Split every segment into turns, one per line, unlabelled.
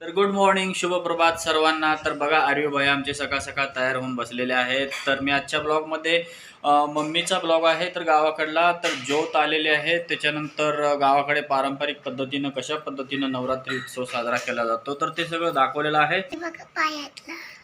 तर good morning शुभ प्रभात सर्वांना. तर बघा आर्य भाई आमचे सकाळ सकाळ तयार होऊन बसलेले आहेत. तर मी आजच्या ब्लॉगमध्ये मम्मीचा ब्लॉग आहे तर गावाकडला तर ज्योत आलेले आहे. त्याच्यानंतर गावाकडे पारंपरिक पद्धतीनं कशा पद्धतीनं नवरात्री उत्सव साजरा केला जातो तर ते सगळं दाखवलेलं आहे.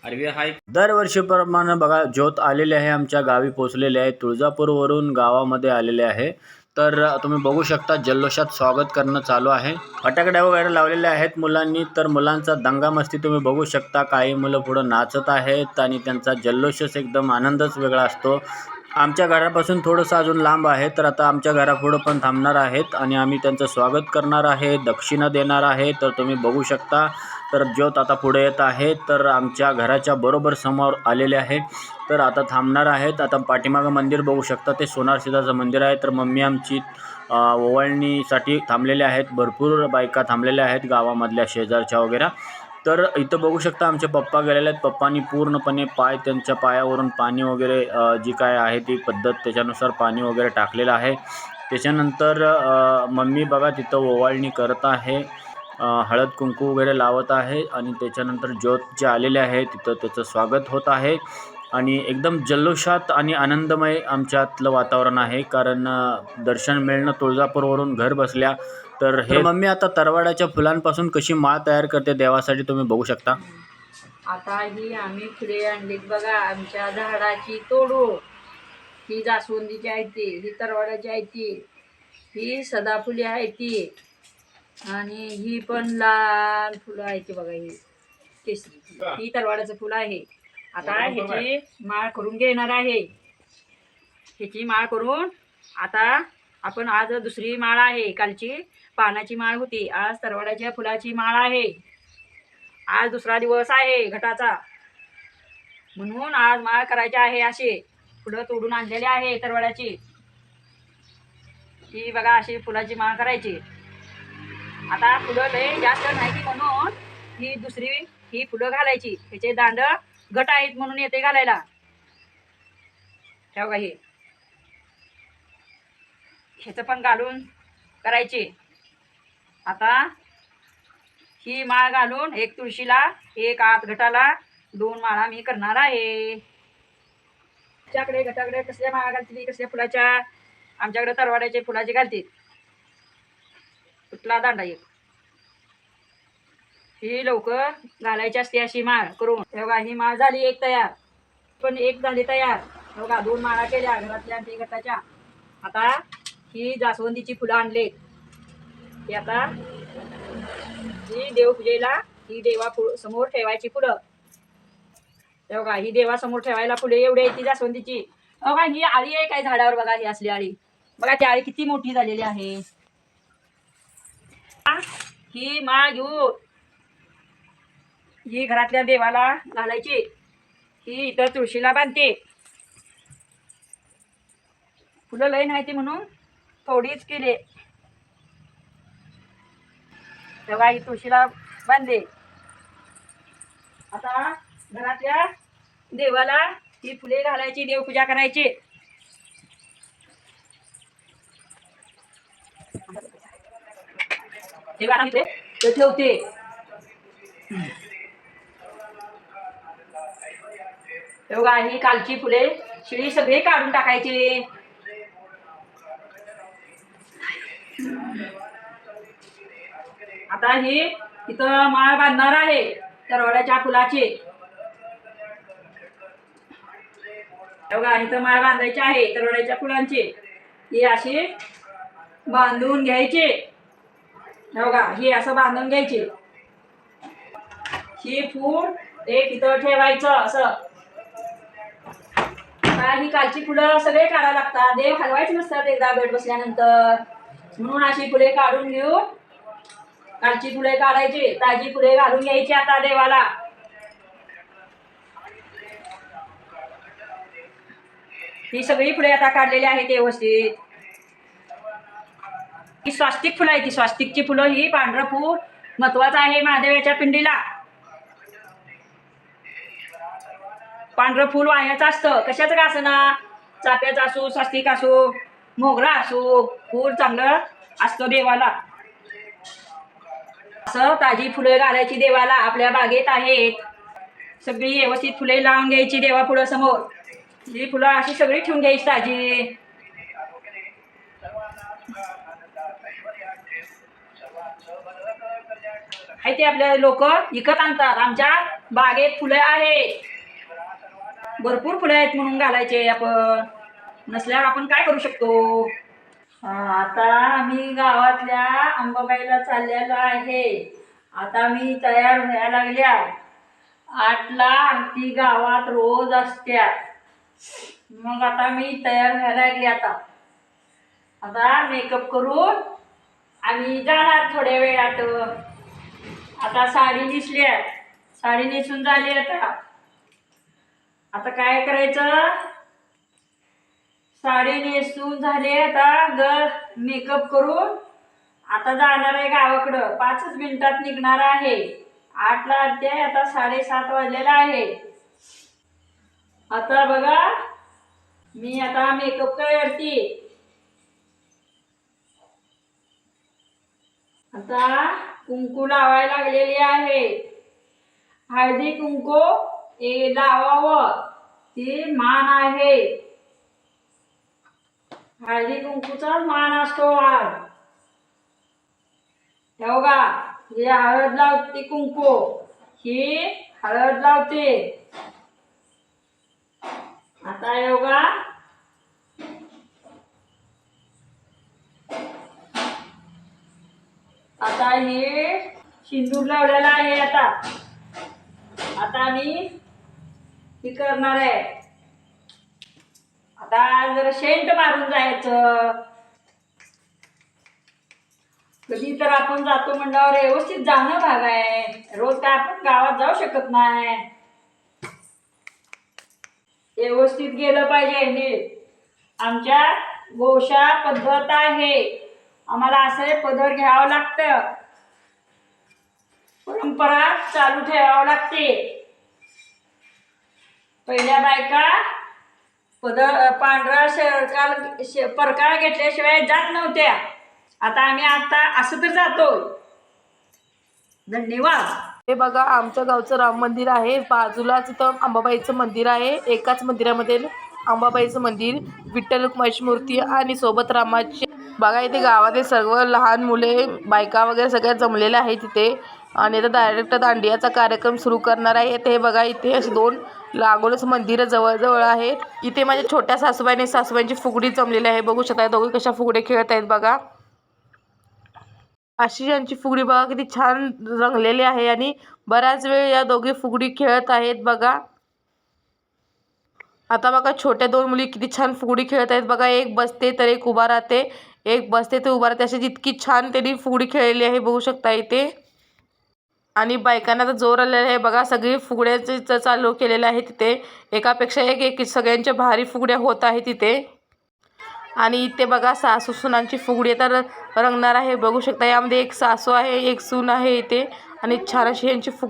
आरवी हाय दरवर्षीप्रमाणे बघा ज्योत आलेले आहे आमच्या गावी पोचलेले आहे. तुळजापूरवरून गावामध्ये आलेले आहे. तर तुम्ही बघू शकता जल्लोषात स्वागत करणं चालू आहे. फटाकड्या वगैरे लावलेल्या आहेत मुलांनी तर मुलांचा दंगामस्ती तुम्ही बघू शकता. काही मुलं पुढं नाचत आहेत आणि त्यांचा जल्लोषच एकदम आनंदच वेगळा असतो. आमच्या घरापासून थोडंसं अजून लांब आहे तर आता आमच्या घरापुढं पण थांबणार आहेत आणि आम्ही त्यांचं स्वागत करणार आहे दक्षिणा देणार आहे तर तुम्ही बघू शकता. तर ज्योत आता पुढे येत आहे तर आमच्या घराच्या बरोबर समोर आलेले आहे तर आता थांबणार आहेत. आता पाठीमागं मंदिर बघू शकता ते सोनार सीताचं मंदिर आहे. तर मम्मी आमची ओवाळणीसाठी थांबलेले आहेत. भरपूर बायका थांबलेल्या आहेत गावामधल्या शेजारच्या वगैरे. तर इथं बघू शकता आमचे पप्पा गेलेले आहेत. पप्पांनी पूर्णपणे पाय त्यांच्या पायावरून पाणी वगैरे जी काय आहे ती पद्धत त्याच्यानुसार पाणी वगैरे टाकलेलं आहे. त्याच्यानंतर मम्मी बघा तिथं ओवाळणी करत आहे. हळद कुंकू वगैरे लावत आहे आणि त्याच्यानंतर ज्योत जे आलेले आहे तिथं त्याचं स्वागत होत आहे. आणि एकदम जल्लोषात आणि आनंदमय आमच्यातलं वातावरण आहे कारण दर्शन मिळणं तुळजापूरवरून घर बसल्या. तर हे मम्मी आता तरवाड्याच्या फुलांपासून कशी माळ तयार करते देवासाठी तुम्ही बघू शकता.
आता ही आम्ही फुले आणलीत बघा आमच्या झाडाची तोडू. ही जास्वंदीची आहे ती ही तरवाड्याची आहे ती ही सदाफुली आहे ती. आणि ही पण लाल फुलं आहे ती बघा ही केसरी ही. तरवाड्याचं फुलं आहे. आता ह्याची माळ करून घेणार आहे. ह्याची माळ करून आता आपण आज दुसरी माळ आहे. कालची पानाची माळ होती. आज तरवाड्याच्या फुलाची माळ आहे. आज दुसरा दिवस आहे घटाचा. म्हणून आज माळ करायची आहे असे फुलं तोडून आणलेली आहे तरवड्याची ही बघा अशी फुलाची माळ करायची. आता फुलं लय जास्त नाही म्हणून ही दुसरी ही फुलं घालायची. ह्याचे दांड घट आहेत म्हणून येते घालायला. ठेव का हे? ह्याचं पण घालून करायचे. आता ही माळ घालून एक तुळशीला एक आत घटाला दोन माळा मी करणार आहे. आमच्याकडे घटाकडे कसल्या माळा घालतील कसल्या फुलाच्या? आमच्याकडे तरवाड्याचे फुलाचे घालतील. कुठला दांडा एक? ही लवकर घालायची असते अशी माळ करून. तेव्हा ही माळ झाली एक तयार. पण एक झाली तयार. बघा दोन माळा केल्या घरातल्या ते गटाच्या. आता ही जास्वंदीची फुलं आणलेत. ही आता ही देवपूजेला ही देवा समोर ठेवायची फुलं. बघा ही देवासमोर ठेवायला फुले एवढी आहे ती जास्वंदीची. बघा ही आळी आहे काय झाडावर? बघा ही असली आळी. बघा ती आळी किती मोठी झालेली आहे. ही माळ ही घरातल्या देवाला घालायची. ही इतर तुळशीला बांधते. फुलं लय नाही ती म्हणून थोडीच केले. तेव्हा ही तुळशीला बांधले. आता घरातल्या देवाला ही फुले घालायची देवपूजा करायची. हे बघा ते ठेवते. बघा ही कालची फुले. शिळी सगळी काढून टाकायची. आता ही इथं माळ बांधणार आहे तरवड्याच्या फुलाची. बघा इथं माळ बांधायची आहे तरवड्याच्या फुलांची. ही अशी बांधून घ्यायची. हे बघा ही असं बांधून घ्यायची. ही फूड एक इथं ठेवायचं असं. आता ही कालची फुलं सगळे काढावं लागतात. देव हलवायचे नसतात एकदा बेड बसल्यानंतर. म्हणून अशी फुले काढून घेऊन कालची फुले काढायची ताजी फुले घालून घ्यायची आता देवाला. ही सगळी फुले आता काढलेली आहेत व्यवस्थित. ही स्वास्तिक फुलं आहे ती स्वास्तिकची फुलं ही पांढरं फूल महत्वाचं आहे महादेवाच्या पिंडीला. पांढरं फूल वाह्याचं असतं. कशाचं का असना चाप्याचं असो स्वास्तिक असो मोगरा असो फूल चांगलं असतं देवाला. असं ताजी फुलं घालायची देवाला आपल्या बागेत आहेत. सगळी व्यवस्थित फुले लावून घ्यायची देवा पुढं समोर. ही फुलं अशी सगळी ठेवून घ्यायची ताजी. आहे ते आपले लोक विकत आणतात. आमच्या बागेत फुलं आहेत. भरपूर फुलं आहेत म्हणून घालायचे आपण. नसल्यावर आपण काय करू शकतो? आता आम्ही गावातल्या अंबाबाईला चाललेलो आहे. आता मी तयार व्हायला लागल्या. आठला आरती गावात रोज असत्या. मग आता मी तयार व्हायला लागली आता. आता मेकअप करून आम्ही जाणार थोड्या वेळात. आता साडी नेसल्या साडी नेसून झाली आता. आता काय करायचं? साडी नेसून झाली आता. ग मेकअप करून आता जाणार आहे गावाकडं. पाचच मिनिटात निघणार आहे. आठला अध्याय आता साडेसात वाजलेला आहे. आता बघा मी आता मेकअप करते. आता कुंकू लावायला लागलेली आहे. हळदी कुंकू हे लावावं. ते मान आहे. हळदी कुंकूचा मान असतो आज. तेव्हा हे हळद लावते कुंकू. ही हळद लावते. आता योगा आता हे शिंदूर लावलेला आहे आता. आता मी हे करणार आहे. आता जरा शेंट मारून जायचं. कधी तर आपण जातो म्हणल्यावर व्यवस्थित जाणं भाग आहे. रोज काय आपण गावात जाऊ शकत नाही. व्यवस्थित गेलं पाहिजे. हे आमच्या गोशा पद्धत आहे. आम्हाला असं पदर घ्यावं लागतं. परंपरा चालू ठेवावं लागते. पहिल्या बायका पदर पांढरा शरकाल श- परकाळ घेतल्याशिवाय जात नव्हत्या. आता आम्ही आता असं तर जातो धन्यवाद.
हे बघा आमच्या गावचं राम मंदिर आहे. बाजूलाच इथं अंबाबाईचं मंदिर आहे. एकाच मंदिरामध्ये अंबाबाईचं मंदिर विठ्ठल महेश मूर्ती आणि सोबत रामाची बघा इथे गावातील सर्व लहान मुले बायका वगैरे सगळ्या जमलेल्या आहेत तिथे आणि आता डायरेक्ट दांडियाचा कार्यक्रम सुरू करणार आहे. ते हे बघा इथे असे दोन लागूनच मंदिरं जवळजवळ आहेत. इथे माझ्या छोट्या सासूबाईने सासूबाईंची फुगडी जमलेली आहे. बघू शकता दोघे कशा फुगडे खेळत आहेत बघा. अशी यांची फुगडी बघा किती छान रंगलेली आहे आणि बराच वेळ या दोघे फुगडी खेळत आहेत बघा. आता बघा छोट्या दोन मुली किती छान फुगडी खेळत आहेत बघा. एक बसते तर एक उभा राहते. एक बसते तर उभा राहते अशी जितकी छान त्यांनी फुगडी खेळलेली आहे बघू शकता इथे. आणि बायकांना तर जोर आलेला आहे. बघा सगळी फुगड्याचे च- चालू केलेलं आहे तिथे. एकापेक्षा एक एक सगळ्यांच्या भारी फुगड्या होत आहे तिथे. आणि इथे बघा सासू सुनांची फुगडी तर रंगणार आहे. बघू शकता यामध्ये एक सासू आहे एक सून आहे इथे. आणि छान अशी यांची फुग